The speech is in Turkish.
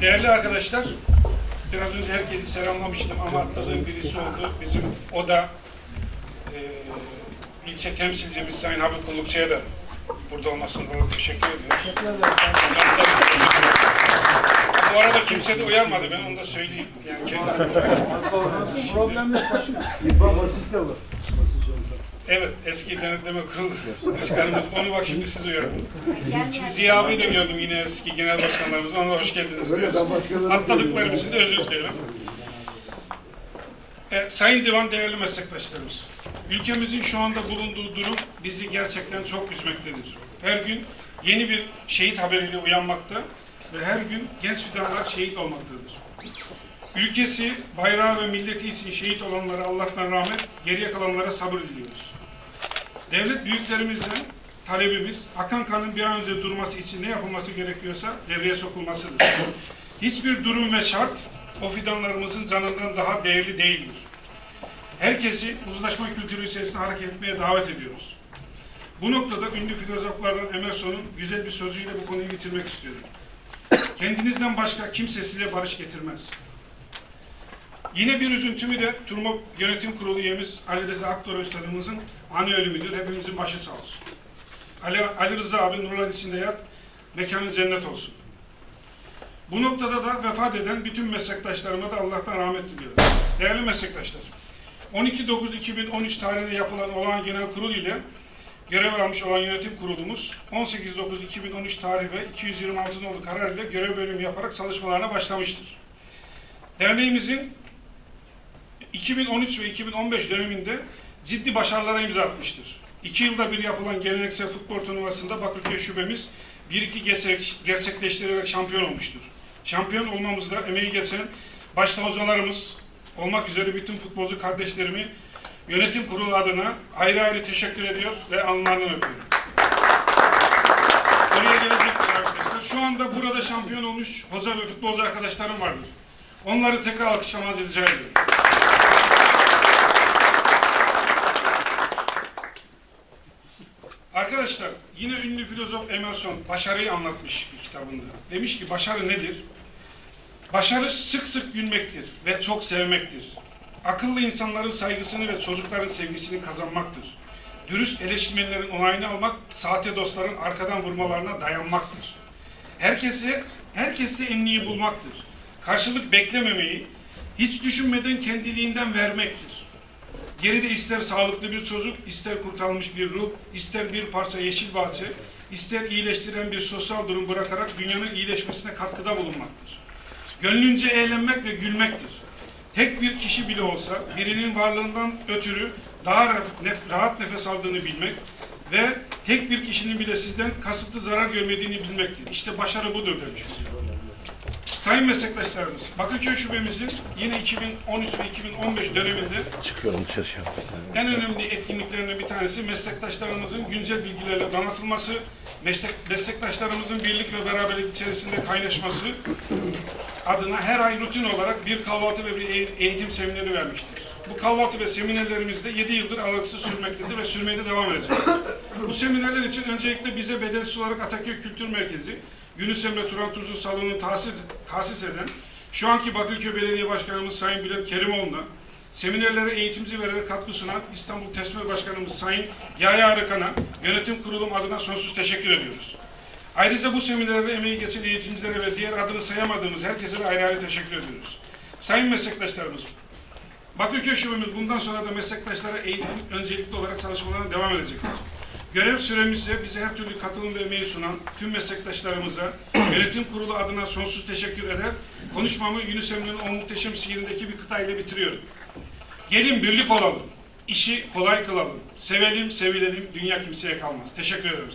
Değerli arkadaşlar, biraz önce herkesi selamlamıştım ama atladığım birisi oldu. Bizim o da e, ilçe temsilcimiz Sayın Habib Kullukçu'ya da burada olmasından dolayı teşekkür ediyoruz. Bu arada kimse de uyarmadı ben onu da söyleyeyim. Yani kendi. Problem yok başkanım. De var. Evet, eski denetleme kurulu başkanımız. Onu bak şimdi siz uyardınız. Şimdi Ziya abiyi de gördüm yine eski genel başkanlarımız. Ona hoş geldiniz diyoruz. Atladıklarım için de özür dilerim. E, Sayın Divan değerli meslektaşlarımız. Ülkemizin şu anda bulunduğu durum bizi gerçekten çok üzmektedir. Her gün yeni bir şehit haberiyle uyanmakta ve her gün genç fidanlar şehit olmaktadır. Ülkesi, bayrağı ve milleti için şehit olanlara Allah'tan rahmet, geriye kalanlara sabır diliyoruz. Devlet büyüklerimizden talebimiz akan kanın bir an önce durması için ne yapılması gerekiyorsa devreye sokulmasıdır. Hiçbir durum ve şart o fidanlarımızın canından daha değerli değildir. Herkesi uzlaşma kültürü içerisinde hareket etmeye davet ediyoruz. Bu noktada ünlü filozoflardan Emerson'un güzel bir sözüyle bu konuyu bitirmek istiyorum. Kendinizden başka kimse size barış getirmez. Yine bir üzüntümü de Turma Yönetim Kurulu üyemiz Ali Rıza Aktor Üstadımızın ani ölümüdür. Hepimizin başı sağ olsun. Ali, Ali Rıza abi nurlar içinde yat, mekanı cennet olsun. Bu noktada da vefat eden bütün meslektaşlarıma da Allah'tan rahmet diliyorum. Değerli meslektaşlar, 12.9.2013 tarihinde yapılan olağan genel kurul ile görev almış olan yönetim kurulumuz 18.9.2013 tarih ve 226 nolu karar ile görev bölümü yaparak çalışmalarına başlamıştır. Derneğimizin 2013 ve 2015 döneminde ciddi başarılara imza atmıştır. İki yılda bir yapılan geleneksel futbol turnuvasında Bakırköy şubemiz 1-2 gerçek- gerçekleştirerek şampiyon olmuştur. Şampiyon olmamızda emeği geçen başta hocalarımız olmak üzere bütün futbolcu kardeşlerimi yönetim kurulu adına ayrı ayrı teşekkür ediyor ve alnlarından öpüyorum. Oraya gelecekler arkadaşlar. Şu anda burada şampiyon olmuş hoca ve futbolcu arkadaşlarım vardır. Onları tekrar alkışlamanızı rica ediyorum. Arkadaşlar yine ünlü filozof Emerson başarıyı anlatmış bir kitabında. Demiş ki başarı nedir? Başarı sık sık gülmektir ve çok sevmektir. Akıllı insanların saygısını ve çocukların sevgisini kazanmaktır. Dürüst eleştirmenlerin onayını almak, sahte dostların arkadan vurmalarına dayanmaktır. Herkese, herkeste en iyi bulmaktır. Karşılık beklememeyi, hiç düşünmeden kendiliğinden vermektir. Geride ister sağlıklı bir çocuk, ister kurtarılmış bir ruh, ister bir parça yeşil bahçe, ister iyileştiren bir sosyal durum bırakarak dünyanın iyileşmesine katkıda bulunmaktır. Gönlünce eğlenmek ve gülmektir. Tek bir kişi bile olsa birinin varlığından ötürü daha rahat, nef- rahat nefes aldığını bilmek ve tek bir kişinin bile sizden kasıtlı zarar görmediğini bilmektir. İşte başarı budur demiş. Sayın meslektaşlarımız, Bakırköy şubemizin yine 2013 ve 2015 döneminde Çıkıyorum dışarı şey en önemli etkinliklerinden bir tanesi meslektaşlarımızın güncel bilgilerle donatılması, meslek, meslektaşlarımızın birlik ve beraberlik içerisinde kaynaşması adına her ay rutin olarak bir kahvaltı ve bir eğ- eğitim semineri vermiştir. Bu kahvaltı ve seminerlerimiz de 7 yıldır aralıksız sürmektedir ve sürmeye de devam edecek. Bu seminerler için öncelikle bize bedelsiz olarak Ataköy Kültür Merkezi, Yunus Emre Turan Tuzlu Salonu'nu tahsis, tahsis eden şu anki Bakırköy Belediye Başkanımız Sayın Bülent Kerimoğlu'na, seminerlere eğitimci vererek katkı sunan İstanbul Tesmer Başkanımız Sayın Yahya Arıkan'a yönetim kurulum adına sonsuz teşekkür ediyoruz. Ayrıca bu seminerlere emeği geçen eğitimcilere ve diğer adını sayamadığımız herkese de ayrı ayrı teşekkür ediyoruz. Sayın meslektaşlarımız, Bakırköy şubemiz bundan sonra da meslektaşlara eğitim öncelikli olarak çalışmalarına devam edecektir. Görev süremizde bize her türlü katılım ve emeği sunan tüm meslektaşlarımıza yönetim kurulu adına sonsuz teşekkür eder. Konuşmamı Yunus Emre'nin o muhteşem şiirindeki bir kıta ile bitiriyorum. Gelin birlik olalım, işi kolay kılalım, sevelim, sevilelim, dünya kimseye kalmaz. Teşekkür ederim.